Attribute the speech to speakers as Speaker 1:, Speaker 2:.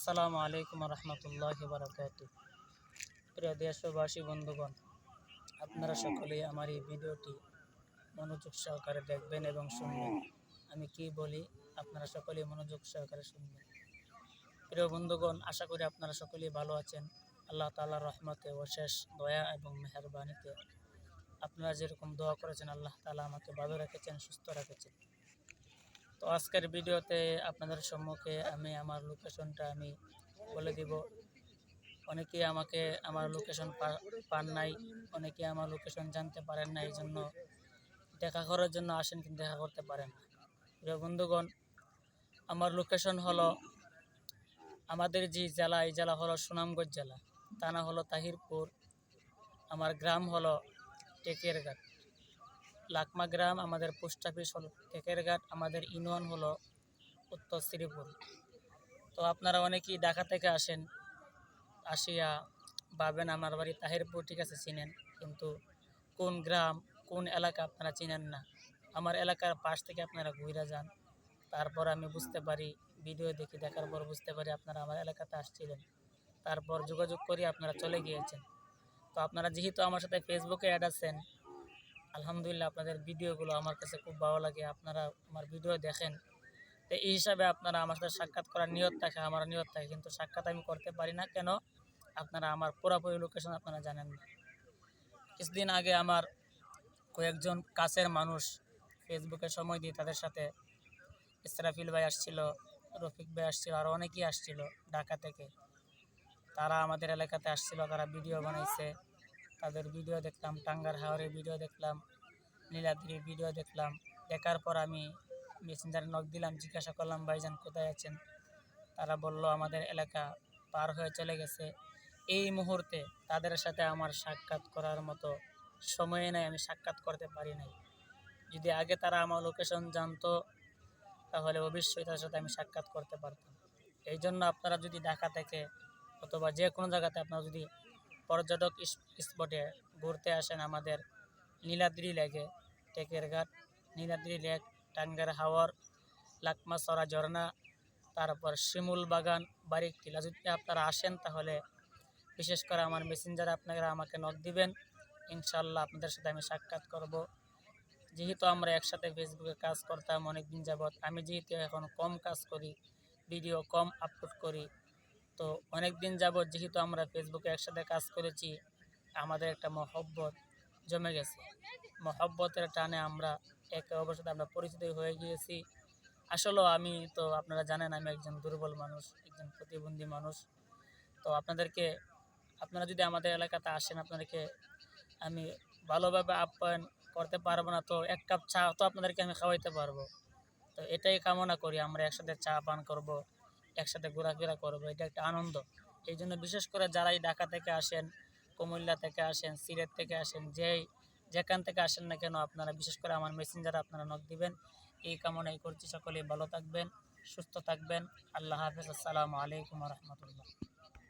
Speaker 1: আসসালামু আলাইকুম রহমতুল্লাহ বারকাত। প্রিয় দেশবাসী, বন্ধুগণ, আপনারা সকলেই আমার এই ভিডিওটি মনোযোগ সহকারে দেখবেন এবং শুনবেন। আমি কি বলি, আপনারা সকলেই মনোযোগ সহকারে শুনবেন। প্রিয় বন্ধুগণ, আশা করি আপনারা সকলেই ভালো আছেন। আল্লাহ তাআলার রহমতে, অশেষ দয়া এবং মেহরবানিতে আপনারা যেরকম দোয়া করেছেন, আল্লাহ তাআলা আমাকে ভালো রেখেছেন, সুস্থ রেখেছেন। আজকের ভিডিওতে আপনাদের সম্মুখে আমি আমার লোকেশনটা আমি বলে দিব। অনেকে আমাকে আমার লোকেশন পান নাই, অনেকে আমার লোকেশন জানতে পারেন না এই জন্য দেখা করার জন্য আসেন কিন্তু দেখা করতে পারেন না। প্রিয় বন্ধুগণ, আমার লোকেশন হলো আমাদের যে জেলা, এই জেলা হলো সুনামগঞ্জ জেলা। থানা হলো তাহিরপুর, আমার গ্রাম হলো টেকেরঘাট লাকমা গ্রাম আমাদের পোস্ট অফিস হলো টেকেরঘাট আমাদের ইউনিয়ন হলো উত্তর শ্রীপুর। তো আপনারা অনেকেই ঢাকা থেকে আসেন, আসিয়া ভাবেন আমার বাড়ি তাহিরপুর, ঠিক আছে, চিনেন। কিন্তু কোন গ্রাম, কোন এলাকা আপনারা চিনেন না। আমার এলাকার পাশ থেকে আপনারা ঘুরে যান। তারপর আমি বুঝতে পারি, ভিডিও দেখি, দেখার পর বুঝতে পারি আপনারা আমার এলাকাতে আসছিলেন। তারপর যোগাযোগ করি, আপনারা চলে গিয়েছেন। তো আপনারা যেহেতু আমার সাথে ফেসবুকে অ্যাড আছেন আলহামদুলিল্লাহ আপনাদের ভিডিওগুলো আমার কাছে খুব ভালো লাগে, আপনারা আমার ভিডিও দেখেন। তো এই হিসাবে আপনারা আমার সাথে সাক্ষাৎ করার নিয়ত থাকে, আমার নিয়ত থাকে, কিন্তু সাক্ষাৎ আমি করতে পারি না। কেন? আপনারা আমার পুরোপুরি লোকেশন আপনারা জানেন না। কিছুদিন আগে আমার কয়েকজন কাছের মানুষ ফেসবুকে সময় দিয়ে তাদের সাথে ইসরাফিল ভাই আসছিল, রফিক ভাই আসছিল আরও অনেকেই আসছিল ঢাকা থেকে। তারা আমাদের এলাকাতে আসছিল, তারা ভিডিও বানাইছে। তাদের ভিডিও দেখলাম, টাঙ্গার হাওয়ারের ভিডিও দেখলাম, নীলাদ্রির ভিডিও দেখলাম। দেখার পর আমি মেসেঞ্জারে নক দিলাম, জিজ্ঞাসা করলাম, ভাইজান, কোথায় আছেন? তারা বলল, আমাদের এলাকা পার হয়ে চলে গেছে। এই মুহূর্তে তাদের সাথে আমার সাক্ষাৎ করার মতো সময় নেই, আমি সাক্ষাৎ করতে পারি নাই। যদি আগে তারা আমার লোকেশন জানতো, তাহলে অবশ্যই তাদের সাথে আমি সাক্ষাৎ করতে পারতাম। এই জন্য আপনারা যদি ঢাকা থেকে অথবা যে কোনো জায়গাতে আপনারা যদি পর্যটক স্পটে ঘুরতে আসেন আমাদের নীলাদ্রি লেকে টেকের ঘাট নীলাদ্রি লেক টাঙ্গার হাওয়ার লাকমাসরা ঝর্ণা, তারপর শিমুল বাগান বারিক টিলা যদি আপনারা আসেন তাহলে বিশেষ করে আমার মেসেঞ্জারে আপনারা আমাকে নক দিবেন। ইনশাল্লাহ আপনাদের সাথে আমি সাক্ষাৎ করব। যেহেতু আমরা একসাথে ফেসবুকে কাজ করতাম অনেক দিন যাবৎ, আমি যেহেতু এখন কম কাজ করি ভিডিও কম আপলোড করি তো অনেক দিন যাবৎ যেহেতু আমরা ফেসবুকে একসাথে কাজ করেছি, আমাদের একটা মহব্বত জমে গেছে। মহব্বতের টানে আমরা একে অপরের সাথে আমরা পরিচিত হয়ে গিয়েছি। আসলেও আমি তো আপনারা জানেন, আমি একজন দুর্বল মানুষ, একজন প্রতিবন্ধী মানুষ। তো আপনাদেরকে, আপনারা যদি আমাদের এলাকাতে আসেন, আপনাদেরকে আমি ভালোভাবে আপ্যায়ন করতে পারব না, তো এক কাপ চা তো আপনাদেরকে আমি খাওয়াইতে পারব। তো এটাই কামনা করি, আমরা একসাথে চা পান করব। একসাথে ঘোরাফেরা করব, এটা একটা আনন্দ। এই জন্য বিশেষ করে যারাই ঢাকা থেকে আসেন, কুমিল্লা থেকে আসেন, সিলেট থেকে আসেন, যেই যেখান থেকে আসেন না কেন আপনারা, বিশেষ করে আমার মেসেঞ্জারে আপনারা নখ দিবেন। এই কামনাই করছি সকলেই, ভালো থাকবেন, সুস্থ থাকবেন। আল্লাহ হাফিজ, আসসালামু আলাইকুম রহমতুল্লাহ।